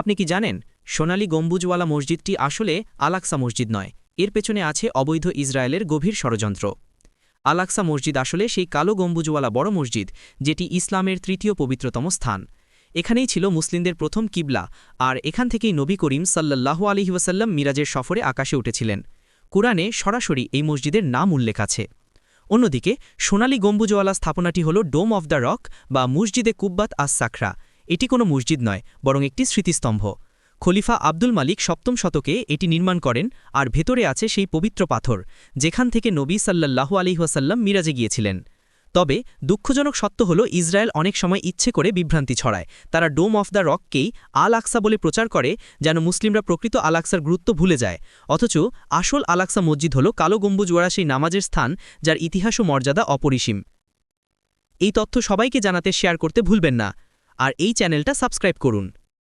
আপনি কি জানেন, সোনালী গম্বুজওয়ালা মসজিদটি আসলে আলাক্সা মসজিদ নয়, এর পেছনে আছে অবৈধ ইসরায়েলের গভীর ষড়যন্ত্র। আলাক্সা মসজিদ আসলে সেই কালো গম্বুজওয়ালা বড় মসজিদ, যেটি ইসলামের তৃতীয় পবিত্রতম স্থান। এখানেই ছিল মুসলিমদের প্রথম কিবলা, আর এখান থেকেই নবী করিম সাল্লাল্লাহু আলহি ওয়াসাল্লাম মিরাজের সফরে আকাশে উঠেছিলেন। কুরআনে সরাসরি এই মসজিদের নাম উল্লেখ আছে। অন্যদিকে, সোনালী গম্বুজওয়ালা স্থাপনাটি হল ডোম অফ দ্য রক বা মসজিদে কুব্বাত আস সাখরা এটি কোনো মসজিদ নয়, বরং একটি স্মৃতিস্তম্ভ। খলিফা আব্দুল মালিক সপ্তম শতকে এটি নির্মাণ করেন আর ভেতরে আছে সেই পবিত্র পাথর, যেখান থেকে নবী সাল্লাল্লাহু আলিহাসাল্লাম মিরাজে গিয়েছিলেন। তবে দুঃখজনক সত্য হল, ইসরায়েল অনেক সময় ইচ্ছে করে বিভ্রান্তি ছড়ায়। তারা ডোম অফ দ্য রককেই আল আকসা বলে প্রচার করে, যেন মুসলিমরা প্রকৃত আল আকসার গুরুত্ব ভুলে যায়। অথচ আসল আল আকসা মসজিদ হল কালো গম্বুজওয়ারা সেই নামাজের স্থান, যার ইতিহাস ও মর্যাদা অপরিসীম। এই তথ্য সবাইকে জানাতে শেয়ার করতে ভুলবেন না। আর এই চ্যানেলটা সাবস্ক্রাইব করুন।